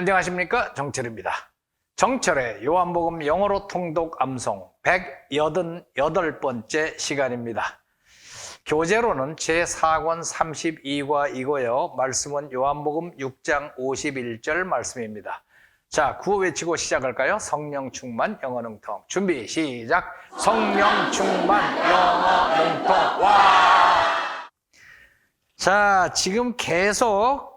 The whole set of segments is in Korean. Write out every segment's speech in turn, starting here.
안녕하십니까 정철입니다. 정철의 요한복음 영어로 통독 암송 188번째 시간입니다. 교재로는 제4권 32과 이고요. 말씀은 요한복음 6장 51절 말씀입니다. 자, 구호 외치고 시작할까요? 성령 충만 영어 능통. 준비 시작. 성령 충만 영어 능통. 와! 자, 지금 계속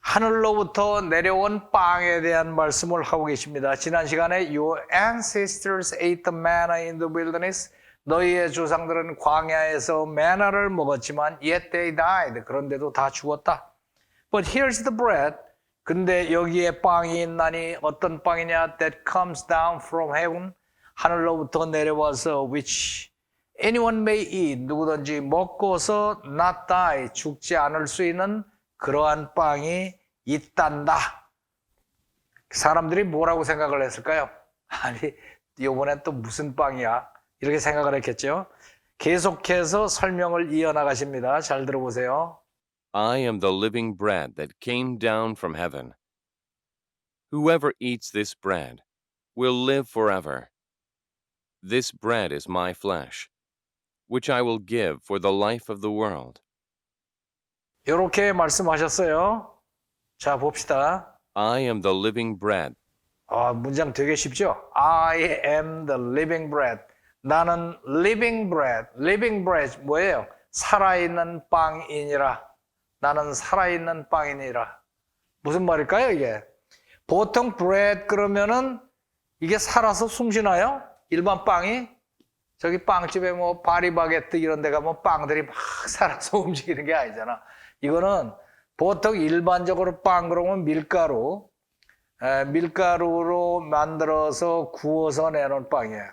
하늘로부터 내려온 빵에 대한 말씀을 하고 계십니다. 지난 시간에 Your ancestors ate the manna in the wilderness. 너희의 조상들은 광야에서 메나를 먹었지만 yet they died. 그런데도 다 죽었다. But here's the bread. 근데 여기에 빵이 있나니 어떤 빵이냐? That comes down from heaven. 하늘로부터 내려와서 which anyone may eat. 누구든지 먹고서 not die. 죽지 않을 수 있는 그러한 빵이 있단다. 사람들이 뭐라고 생각을 했을까요? 아니, 요번엔 또 무슨 빵이야? 이렇게 생각을 했겠죠. 계속해서 설명을 이어나가십니다. 잘 들어보세요. I am the living bread that came down from heaven. Whoever eats this bread will live forever. This bread is my flesh, which I will give for the life of the world. 이렇게 말씀하셨어요. 자, 봅시다. I am the living bread. 아, 문장 되게 쉽죠? I am the living bread. 나는 living bread. living bread 뭐예요? 살아있는 빵이니라. 나는 살아있는 빵이니라. 무슨 말일까요, 이게? 보통 bread 그러면은 이게 살아서 숨쉬나요? 일반 빵이? 저기 빵집에 뭐 파리바게뜨 이런 데 가면 빵들이 막 살아서 움직이는 게 아니잖아. 이거는 보통 일반적으로 빵 그러면 밀가루, 에, 밀가루로 만들어서 구워서 내놓은 빵이에요.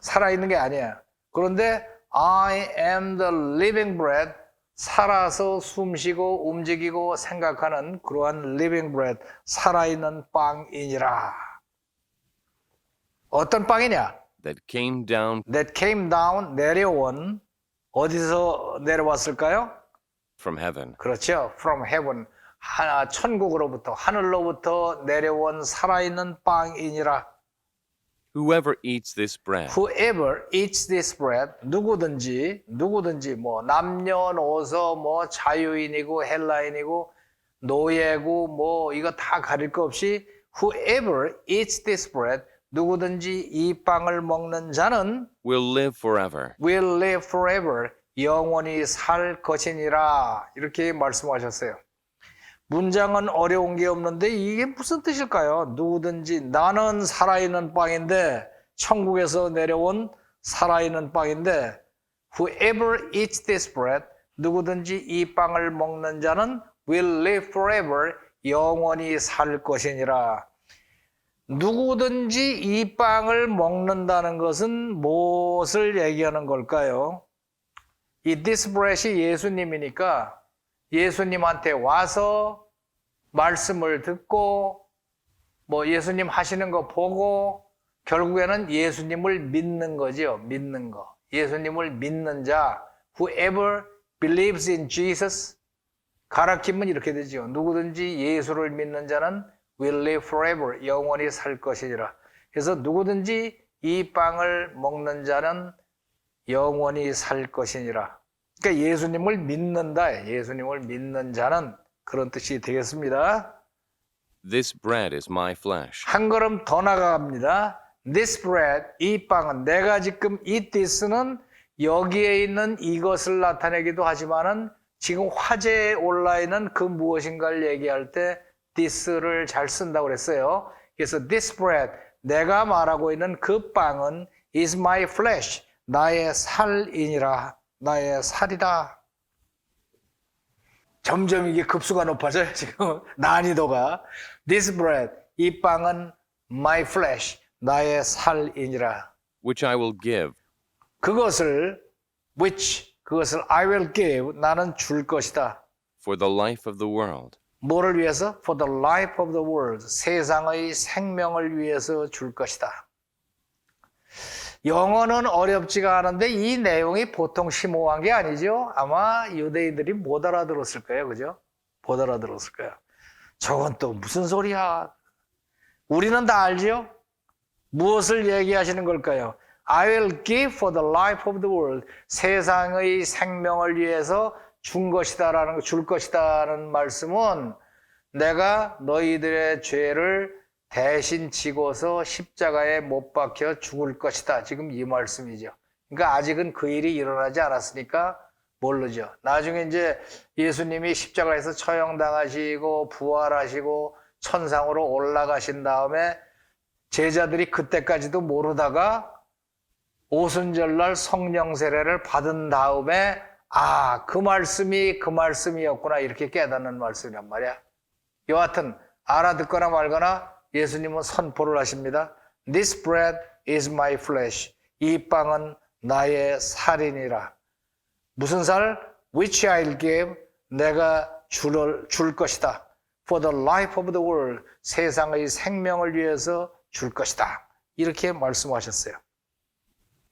살아있는 게 아니야. 그런데 I am the living bread. 살아서 숨쉬고 움직이고 생각하는 그러한 living bread. 살아있는 빵이니라. 어떤 빵이냐? that came down That came down, 내려온. 어디서 내려왔을까요? From heaven. 그렇죠. From heaven. 하, 천국으로부터, 하늘로부터 내려온 살아있는 빵이니라. Whoever eats this bread Whoever eats this bread, 누구든지, 누구든지, 뭐, 남녀노소, 뭐, 자유인이고, 헬라인이고, 노예고, 뭐, 이거 다 가릴 거 없이, whoever eats this bread, 누구든지 이 빵을 먹는 자는 will live forever. will live forever, 영원히 살 것이니라. 이렇게 말씀하셨어요. 문장은 어려운 게 없는데 이게 무슨 뜻일까요? 누구든지 나는 살아있는 빵인데 천국에서 내려온 살아있는 빵인데 whoever eats this bread 누구든지 이 빵을 먹는 자는 will live forever 영원히 살 것이니라. 누구든지 이 빵을 먹는다는 것은 무엇을 얘기하는 걸까요? 이 bread이 예수님이니까 예수님한테 와서 말씀을 듣고 뭐 예수님 하시는 거 보고 결국에는 예수님을 믿는 거죠. 믿는 거. 예수님을 믿는 자 whoever believes in Jesus 가르침은 이렇게 되죠. 누구든지 예수를 믿는 자는 will live forever 영원히 살 것이니라. 그래서 누구든지 이 빵을 먹는 자는 영원히 살 것이니라. 그러니까 예수님을 믿는다. 예수님을 믿는 자는 그런 뜻이 되겠습니다. This bread is my flesh. 한 걸음 더 나갑니다. This bread, 이 빵은 내가 지금 이 this는 여기에 있는 이것을 나타내기도 하지만은 지금 화제에 올라 있는 그 무엇인가를 얘기할 때 this를 잘 쓴다고 그랬어요. 그래서 this bread, 내가 말하고 있는 그 빵은 is my flesh, 나의 살이니라, 나의 살이다. 점점 이게 급수가 높아져요, 지금. 난이도가. This bread, 이 빵은 my flesh, 나의 살이니라. which I will give 그것을, which, 그것을 I will give, 나는 줄 것이다. for the life of the world. 뭐를 위해서? For the life of the world. 세상의 생명을 위해서 줄 것이다. 영어는 어렵지가 않은데 이 내용이 보통 심오한 게 아니죠. 아마 유대인들이 못 알아들었을 거예요. 그죠? 못 알아들었을 거예요. 저건 또 무슨 소리야? 우리는 다 알지요? 무엇을 얘기하시는 걸까요? I will give for the life of the world. 세상의 생명을 위해서 준 것이다라는 줄 것이다라는 말씀은 내가 너희들의 죄를 대신 지고서 십자가에 못 박혀 죽을 것이다. 지금 이 말씀이죠. 그러니까 아직은 그 일이 일어나지 않았으니까 모르죠. 나중에 이제 예수님이 십자가에서 처형당하시고 부활하시고 천상으로 올라가신 다음에 제자들이 그때까지도 모르다가 오순절날 성령 세례를 받은 다음에 아, 그 말씀이 그 말씀이었구나 이렇게 깨닫는 말씀이란 말이야. 여하튼 알아듣거나 말거나 예수님은 선포를 하십니다. This bread is my flesh. 이 빵은 나의 살이니라. 무슨 살? Which I'll give. 내가 줄, 줄 것이다. For the life of the world. 세상의 생명을 위해서 줄 것이다. 이렇게 말씀하셨어요.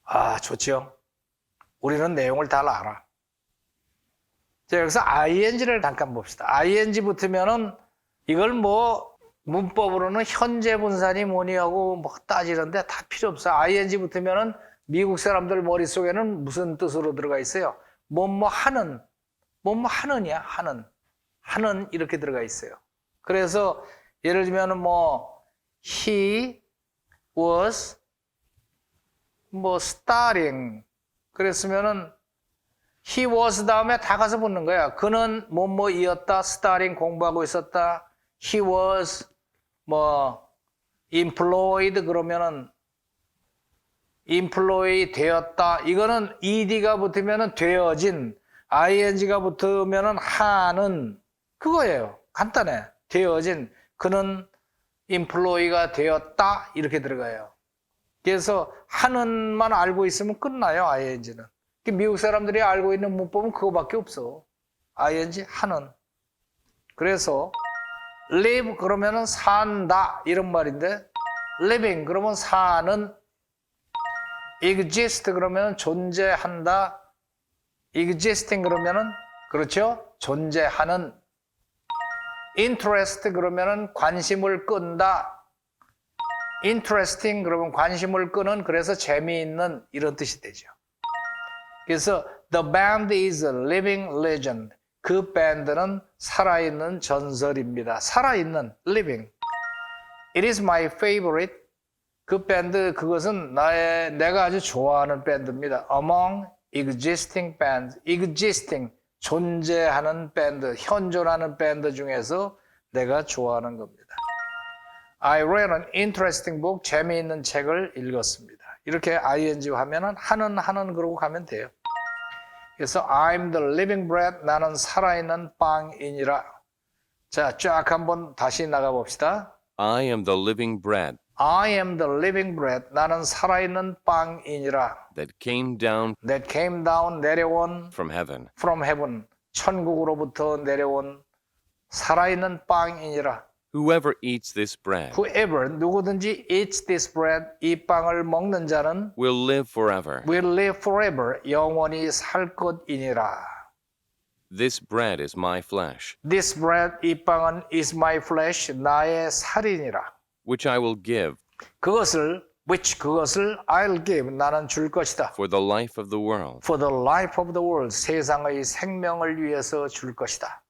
아, 좋지요? 우리는 내용을 다 알아. 자, 여기서 ing를 잠깐 봅시다. ing 붙으면은 이걸 뭐 문법으로는 현재 분사니 뭐니 하고 뭐 따지는데 다 필요 없어. ing 붙으면은 미국 사람들 머릿속에는 무슨 뜻으로 들어가 있어요? 뭐뭐 하는, 뭐뭐 하느냐, 하는. 하는 이렇게 들어가 있어요. 그래서 예를 들면은 뭐 he was 뭐 starting 그랬으면은 he was 다음에 다 가서 붙는 거야. 그는 뭐뭐이었다. starting 공부하고 있었다. he was 뭐 employed 그러면은 employee 되었다. 이거는 ed가 붙으면은 되어진 ing가 붙으면은 하는 그거예요. 간단해. 되어진 그는 employee가 되었다 이렇게 들어가요. 그래서 하는만 알고 있으면 끝나요. ing는. 미국 사람들이 알고 있는 문법은 그거밖에 없어. ing 하는. 그래서 live 그러면은 산다 이런 말인데 living 그러면 사는 exist 그러면 존재한다 existing 그러면은 그렇죠? 존재하는 interest 그러면은 관심을 끈다 interesting 그러면 관심을 끄는 그래서 재미있는 이런 뜻이 되죠. 그래서 the band is a living legend. 그 밴드는 살아있는 전설입니다. 살아있는 living. It is my favorite. 그 밴드 그것은 나의 내가 아주 좋아하는 밴드입니다. Among existing bands. existing 존재하는 밴드, 현존하는 밴드 중에서 내가 좋아하는 겁니다. I read an interesting book. 재미있는 책을 읽었습니다. 이렇게 ing 하면은 하는 하는 그러고 가면 돼요. 그래서 I'm the living bread. 나는 살아있는 빵이니라. 자, 쫙 한번 다시 나가 봅시다. I am the living bread I am the living bread. 나는 살아있는 빵이니라. that came down That came down 내려온 from heaven. from heaven. 천국으로부터 내려온 살아있는 빵이니라. Whoever eats this bread Whoever 누구든지 eats this bread 이 빵을 먹는 자는 will live forever. will live forever 영원히 살 것이니라. This bread is my flesh, This bread 이 빵은 is my flesh 나의 살이니라. which I will give 그것을 which 그것을 I'll give 나는 줄 것이다. for the life of the world. For the life of the world 세상의 생명을 위해서 줄 것이다.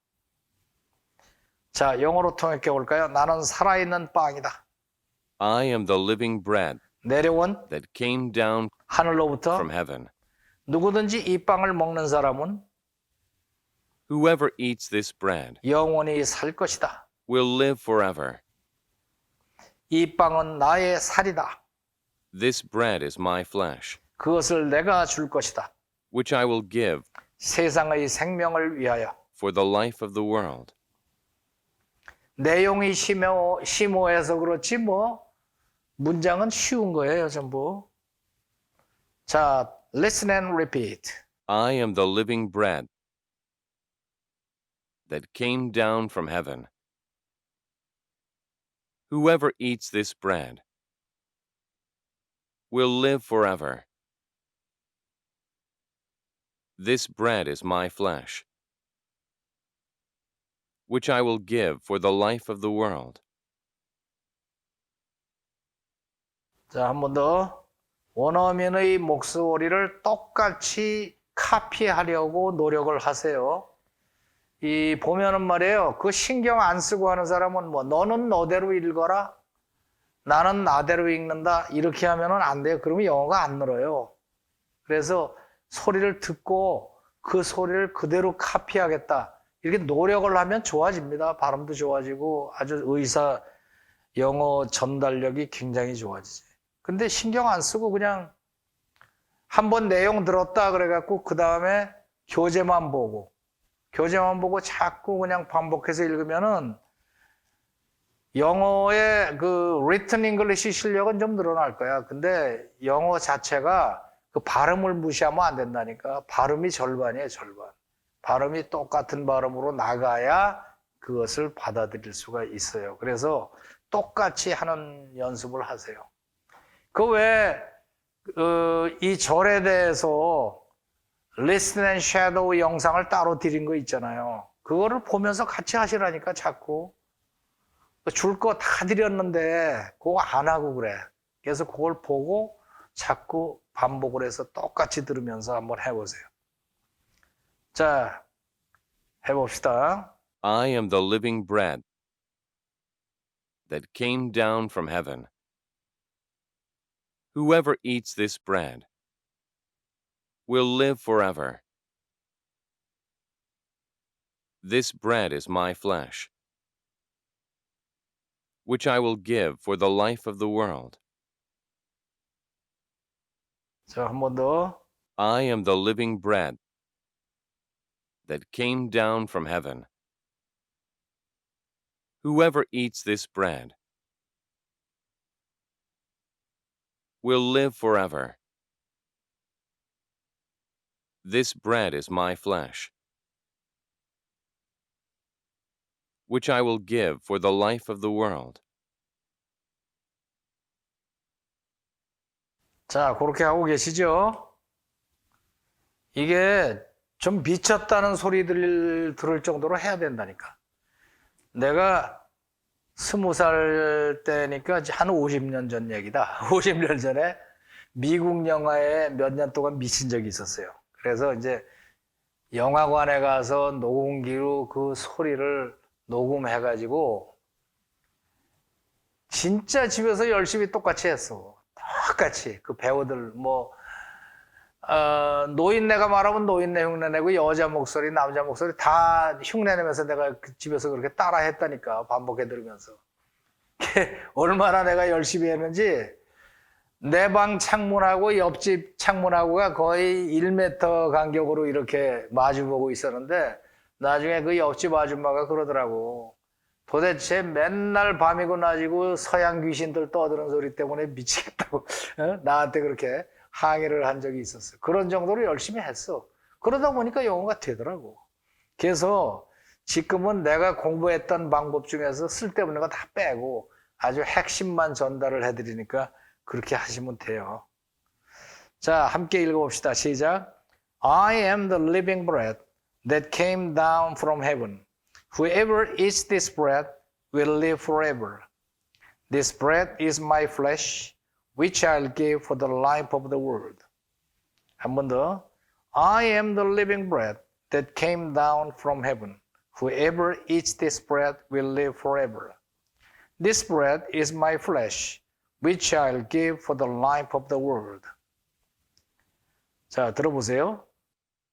자, 영어로 통역해 볼까요? 나는 살아있는 빵이다. I am the living bread 내려온 that came down 하늘로부터 from heaven. 누구든지 이 빵을 먹는 사람은 Whoever eats this bread 영원히 살 것이다. will live forever. 이 빵은 나의 살이다. This bread is my flesh, 그것을 내가 줄 것이다. which I will give 세상의 생명을 위하여. for the life of the world. 내용이 심오, 심오해서 그렇지 뭐 문장은 쉬운 거예요 전부. 자, listen and repeat. I am the living bread that came down from heaven. Whoever eats this bread will live forever. This bread is my flesh, Which I will give for the life of the world. 자, 한 번 더. 원어민의 목소리를 똑같이 카피하려고 노력을 하세요. 이 보면은 말이에요. 그 신경 안 쓰고 하는 사람은 뭐 너는 너대로 읽어라. 나는 나대로 읽는다. 이렇게 하면은 안 돼요. 그러면 영어가 안 늘어요. 그래서 소리를 듣고 그 소리를 그대로 카피하겠다. 이렇게 노력을 하면 좋아집니다. 발음도 좋아지고 아주 의사 영어 전달력이 굉장히 좋아지지. 근데 신경 안 쓰고 그냥 한 번 내용 들었다 그래갖고 그 다음에 교재만 보고 교재만 보고 자꾸 그냥 반복해서 읽으면은 영어의 그 written English 실력은 좀 늘어날 거야. 근데 영어 자체가 그 발음을 무시하면 안 된다니까. 발음이 절반이에요, 절반. 발음이 똑같은 발음으로 나가야 그것을 받아들일 수가 있어요. 그래서 똑같이 하는 연습을 하세요. 그 외에 어, 이 절에 대해서 Listen and Shadow 영상을 따로 드린 거 있잖아요. 그거를 보면서 같이 하시라니까 자꾸 줄 거 다 드렸는데 그거 안 하고 그래. 그래서 그걸 보고 자꾸 반복을 해서 똑같이 들으면서 한번 해보세요. 자, 해봅시다. I am the living bread that came down from heaven. Whoever eats this bread will live forever. This bread is my flesh, which I will give for the life of the world. 자, 한 번 더. I am the living bread that came down from heaven. Whoever eats this bread will live forever. This bread is my flesh, which I will give for the life of the world. 자, 그렇게 하고 계시죠? 이게 좀 미쳤다는 소리들 들을 정도로 해야 된다니까. 내가 스무 살 때니까 한 50년 전 얘기다. 50년 전에 미국 영화에 몇 년 동안 미친 적이 있었어요. 그래서 이제 영화관에 가서 녹음기로 그 소리를 녹음해가지고 진짜 집에서 열심히 똑같이 했어. 똑같이 그 배우들 뭐 어, 노인네가 말하면 노인네 흉내내고 여자 목소리 남자 목소리 다 흉내내면서 내가 그 집에서 그렇게 따라 했다니까 반복해 들으면서. 얼마나 내가 열심히 했는지 내 방 창문하고 옆집 창문하고가 거의 1m 간격으로 이렇게 마주보고 있었는데 나중에 그 옆집 아줌마가 그러더라고. 도대체 맨날 밤이고 낮이고 서양 귀신들 떠드는 소리 때문에 미치겠다고. 어? 나한테 그렇게 항의를 한 적이 있었어. 그런 정도로 열심히 했어. 그러다 보니까 영어가 되더라고. 그래서 지금은 내가 공부했던 방법 중에서 쓸데없는 거 다 빼고 아주 핵심만 전달을 해드리니까 그렇게 하시면 돼요. 자, 함께 읽어봅시다. 시작. I am the living bread that came down from heaven. Whoever eats this bread will live forever. This bread is my flesh, which I'll give for the life of the world. 한 번 더. I am the living bread that came down from heaven. Whoever eats this bread will live forever. This bread is my flesh, which I'll give for the life of the world. 자, 들어보세요.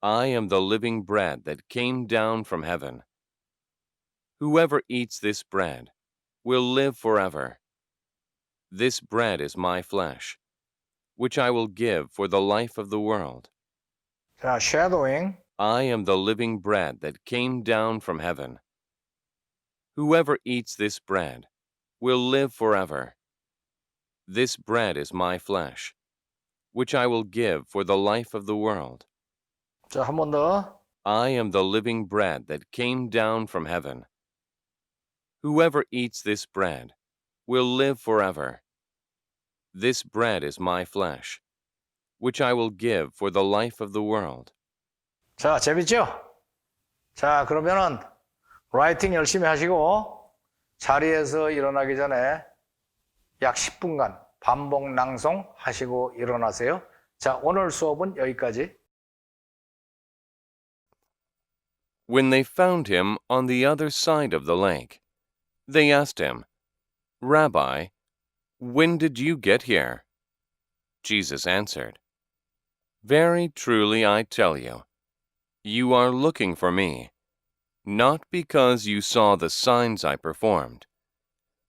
I am the living bread that came down from heaven. Whoever eats this bread will live forever. This bread is my flesh, which I will give for the life of the world. 자, shadowing. I am the living bread that came down from heaven. Whoever eats this bread will live forever. This bread is my flesh, which I will give for the life of the world. 자, 한 번 더. I am the living bread that came down from heaven. Whoever eats this bread will live forever. This bread is my flesh, which I will give for the life of the world. 자, 재밌죠? 자, 그러면은 라이팅 열심히 하시고 자리에서 일어나기 전에 약 10분간 반복 낭송 하시고 일어나세요. 자, 오늘 수업은 여기까지. When they found him on the other side of the lake, they asked him, Rabbi, when did you get here? Jesus answered, Very truly I tell you, you are looking for me, not because you saw the signs I performed,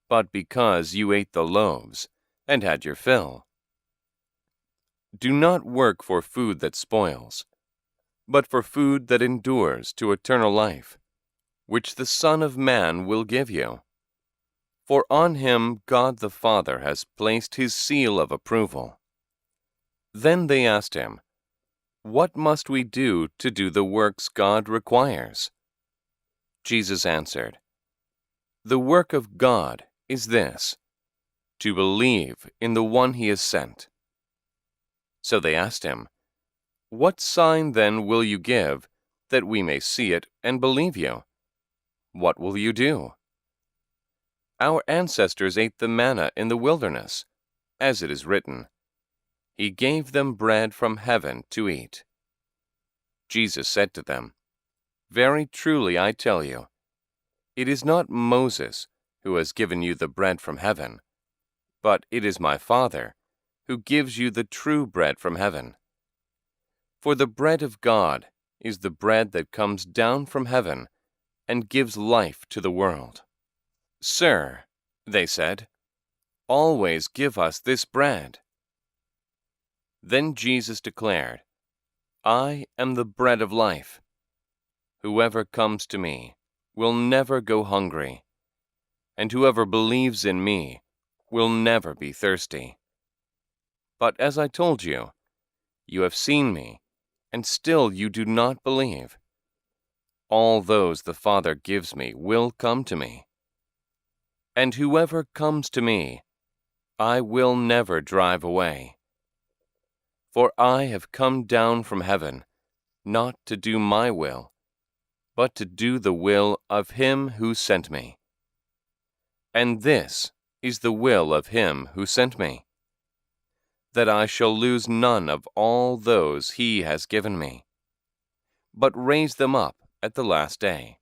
but because you ate the loaves and had your fill. Do not work for food that spoils but for food that endures to eternal life, which the Son of Man will give you. For on him God the Father has placed his seal of approval. Then they asked him, What must we do to do the works God requires? Jesus answered, The work of God is this, to believe in the one he has sent. So they asked him, what sign then will you give, that we may see it and believe you? What will you do? Our ancestors ate the manna in the wilderness, as it is written, He gave them bread from heaven to eat. Jesus said to them, Very truly I tell you, it is not Moses who has given you the bread from heaven, but it is my Father who gives you the true bread from heaven. For the bread of God is the bread that comes down from heaven and gives life to the world. Sir, they said, always give us this bread. Then Jesus declared, I am the bread of life. Whoever comes to me will never go hungry, and whoever believes in me will never be thirsty. But as I told you, you have seen me and still you do not believe. All those the Father gives me will come to me. And whoever comes to me, I will never drive away. For I have come down from heaven, not to do my will, but to do the will of him who sent me. And this is the will of him who sent me that I shall lose none of all those he has given me, but raise them up at the last day.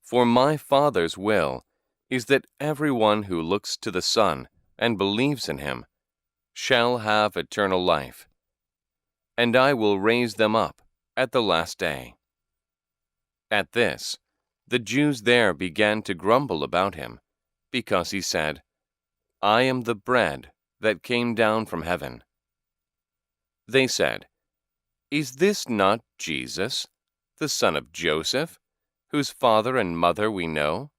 For my Father's will is that everyone who looks to the Son and believes in him shall have eternal life, and I will raise them up at the last day. At this, the Jews there began to grumble about him, because he said, I am the bread that came down from heaven. They said, Is this not Jesus, the son of Joseph, whose father and mother we know?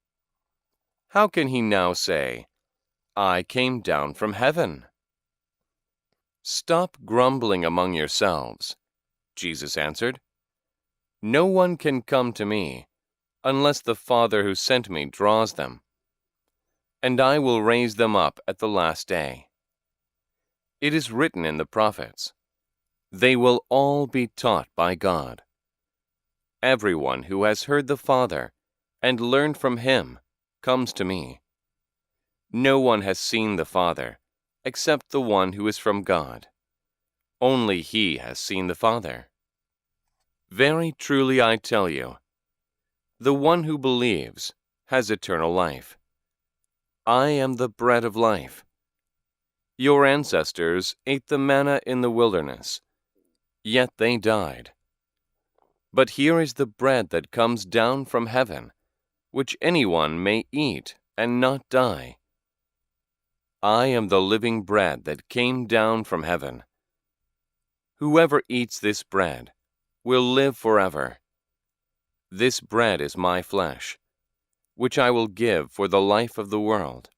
How can he now say, I came down from heaven? Stop grumbling among yourselves, Jesus answered. No one can come to me unless the Father who sent me draws them, and I will raise them up at the last day. It is written in the prophets, They will all be taught by God. Everyone who has heard the Father and learned from him comes to me. No one has seen the Father except the one who is from God. Only he has seen the Father. Very truly I tell you, the one who believes has eternal life. I am the bread of life. Your ancestors ate the manna in the wilderness, yet they died. But here is the bread that comes down from heaven, which anyone may eat and not die. I am the living bread that came down from heaven. Whoever eats this bread will live forever. This bread is my flesh, which I will give for the life of the world.